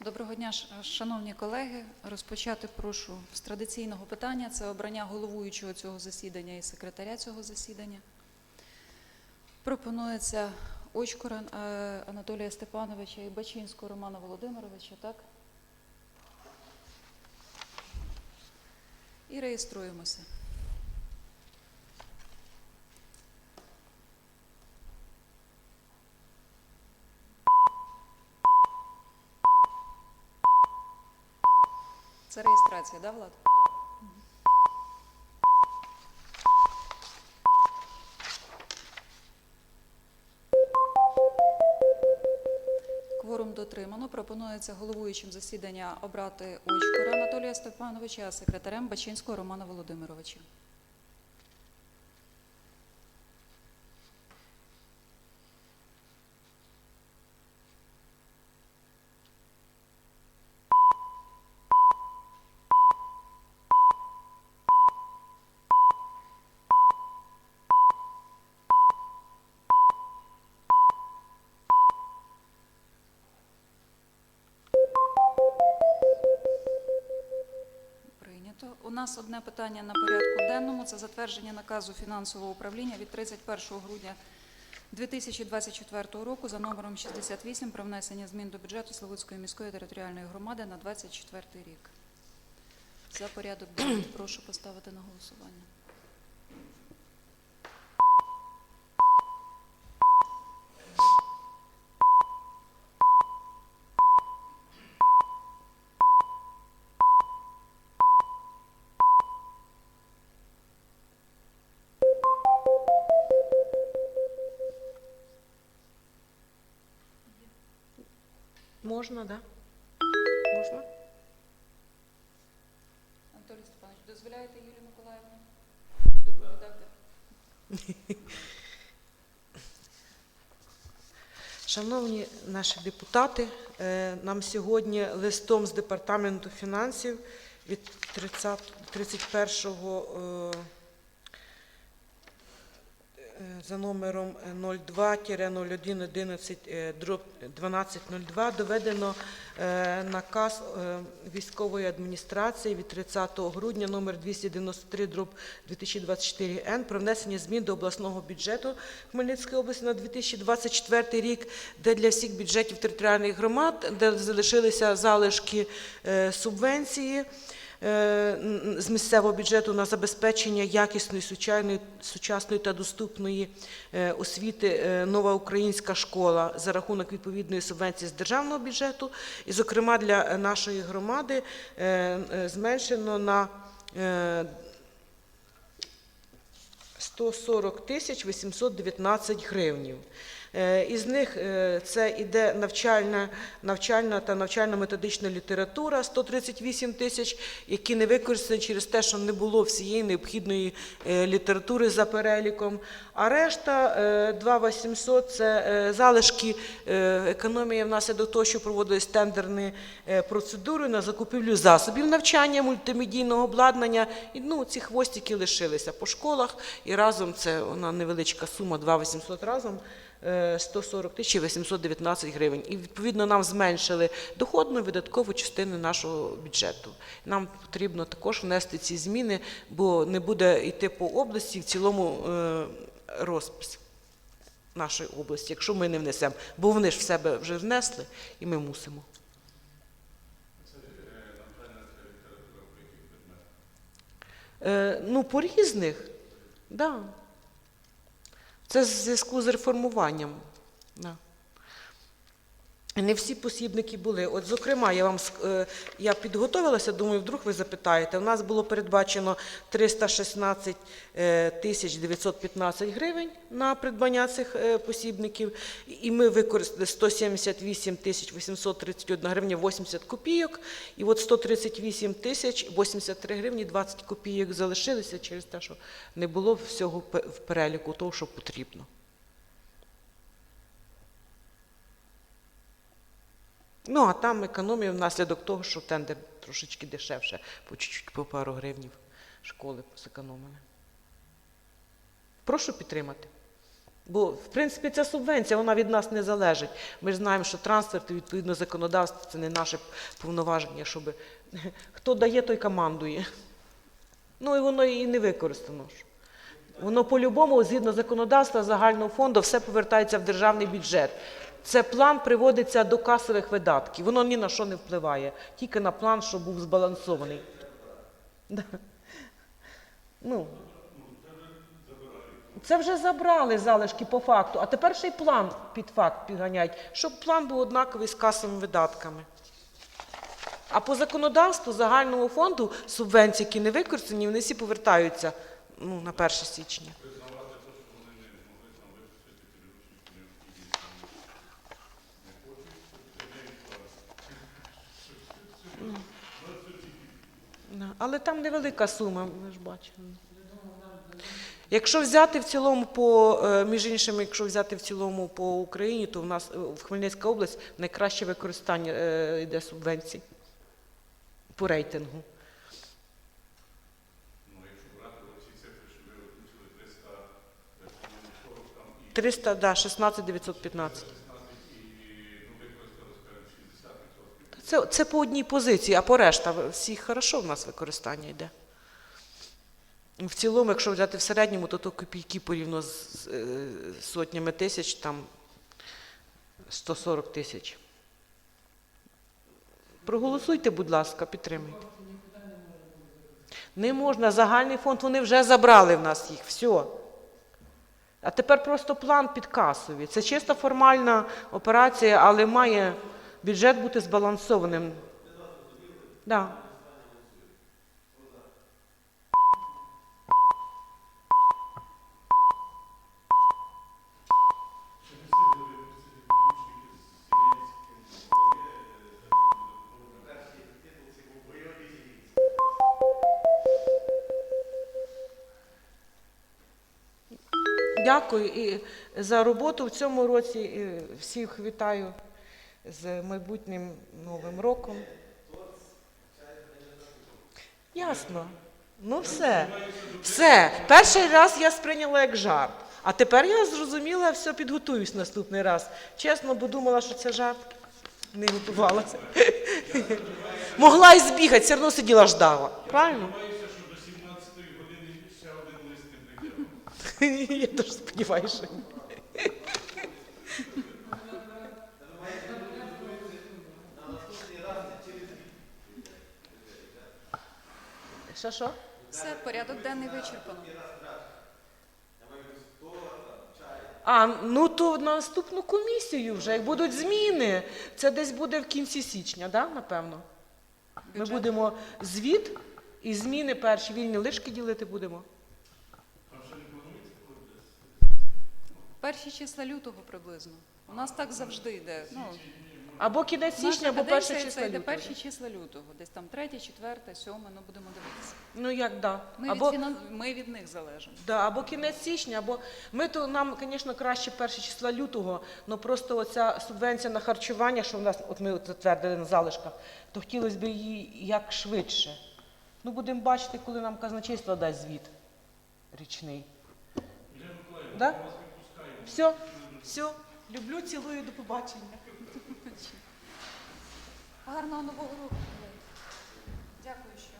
Доброго дня, шановні колеги. Розпочати прошу з традиційного питання. Це обрання головуючого цього засідання і секретаря цього засідання. Пропонується Очкора е, Анатолія Степановича і Бачинського Романа Володимировича, так? І реєструємося. Це да, Влад? Кворум дотримано. Пропонується головуючим засідання обрати Очкора Анатолія Степановича, а секретарем Бачинського Романа Володимировича. Нас одне питання на порядку денному. Це затвердження наказу фінансового управління від 31 грудня 2024 року за номером 68 про внесення змін до бюджету Славутської міської територіальної громади на 24 рік. За порядок прошу поставити на голосування. Можна, да? Можна? Анатолій Степанович, дозволяєте Юлії Миколаївні доповідати? Шановні наші депутати, е, нам сьогодні листом з Департаменту фінансів від 30, 31 е, е, за номером 02-0111 е, 1202 доведено е, наказ е, військової адміністрації від 30 грудня номер 293 дроб 2024 Н про внесення змін до обласного бюджету Хмельницької області на 2024 рік, де для всіх бюджетів територіальних громад, де залишилися залишки е, субвенції. е, з місцевого бюджету на забезпечення якісної, сучасної, сучасної та доступної е, освіти е, нова українська школа за рахунок відповідної субвенції з державного бюджету. І, зокрема, для е, нашої громади е, е, зменшено на е, 140 тисяч 819 гривнів. Е, Із них е, це іде навчальна, навчальна та навчально-методична література 138 тисяч, які не використані через те, що не було всієї необхідної е, літератури за переліком. А решта е, 2800 – це залишки економії внаслідок того, що проводились тендерні процедури на закупівлю засобів навчання, мультимедійного обладнання. І ну, ці хвостики лишилися по школах, і разом це вона невеличка сума 2800 разом. Е, 140 тисяч 819 гривень. І відповідно нам зменшили доходну видаткову частину нашого бюджету. Нам потрібно також внести ці зміни, бо не буде йти по області в цілому е, розпис нашої області, якщо ми не внесемо. Бо вони ж в себе вже внесли, і ми мусимо. Е, ну, по різних, да. Це в зв'язку з реформуванням. Да. Не всі посібники були. От, зокрема, я вам е, я підготовилася, думаю, вдруг ви запитаєте. У нас було передбачено 316 е, тисяч 915 гривень на придбання цих е, посібників, і ми використали 178 тисяч 831 гривня 80 копійок, і от 138 тисяч 83 гривні 20 копійок залишилися через те, що не було всього в переліку того, що потрібно. Ну, а там економія внаслідок того, що тендер трошечки дешевше, по чуть-чуть по пару гривнів школи зекономили. Прошу підтримати. Бо, в принципі, ця субвенція вона від нас не залежить. Ми ж знаємо, що трансферти, відповідно законодавства, це не наше повноваження, щоб хто дає, той командує. Ну і воно і не використано. Воно по-любому, згідно законодавства загального фонду, все повертається в державний бюджет. Це план приводиться до касових видатків. Воно ні на що не впливає, тільки на план, щоб був збалансований. Ну, це вже забрали залишки по факту, а тепер ще й план під факт підганяють, щоб план був однаковий з касовими видатками. А по законодавству загального фонду субвенції, які не використані, вони всі повертаються ну, на 1 січня. Але там невелика сума, ми ж бачимо. Якщо взяти в цілому по, е, між іншим, якщо взяти в цілому по Україні, то в нас е, в Хмельницька область найкраще використання е, йде субвенцій по рейтингу. Ну, якщо брати оці цифри, що ви озвучили 300, е, по-моєму, 40 там і 300, да, 16 915. Це, це по одній позиції, а по решта всі хорошо в нас використання йде. В цілому, якщо взяти в середньому, то, то копійки порівняно з е, сотнями тисяч, там 140 тисяч. Проголосуйте, будь ласка, підтримуйте. Не можна, загальний фонд вони вже забрали в нас їх, все. А тепер просто план підкасовий. Це чисто формальна операція, але має бюджет бути збалансованим. Да. Дякую і за роботу в цьому році. І всіх вітаю з майбутнім новим роком. Ясно. Ну все. Все. Перший раз я сприйняла як жарт. А тепер я зрозуміла, все підготуюсь наступний раз. Чесно, бо думала, що це жарт. Не готувалася. Могла і збігати, все одно сиділа ждала. Правильно? Сподіваюся, що до 17 години ще один лист не прийде. Я теж сподіваюся. Що. Що? Все, порядок денний вичерпано. А, ну то на наступну комісію вже, як будуть зміни. Це десь буде в кінці січня, да, напевно? Ми Бюджет. будемо звіт і зміни перші вільні лишки ділити будемо. Перші числа лютого приблизно. У нас так завжди йде. Ну, Або кінець січня, або перше число лютого. перші числа лютого. Десь там третє, четверте, сьоме, ну будемо дивитися. Ну як да. Ми, Або, від, фінан- ми від них залежимо. да, або кінець січня, або ми то нам, звісно, краще перше числа лютого, але просто оця субвенція на харчування, що в нас, от ми затвердили на залишках, то хотілося б її як швидше. Ну, будемо бачити, коли нам казначейство дасть звіт річний. Да? Все, все. Люблю, цілую, до побачення. Гарного нового року. Дякую, що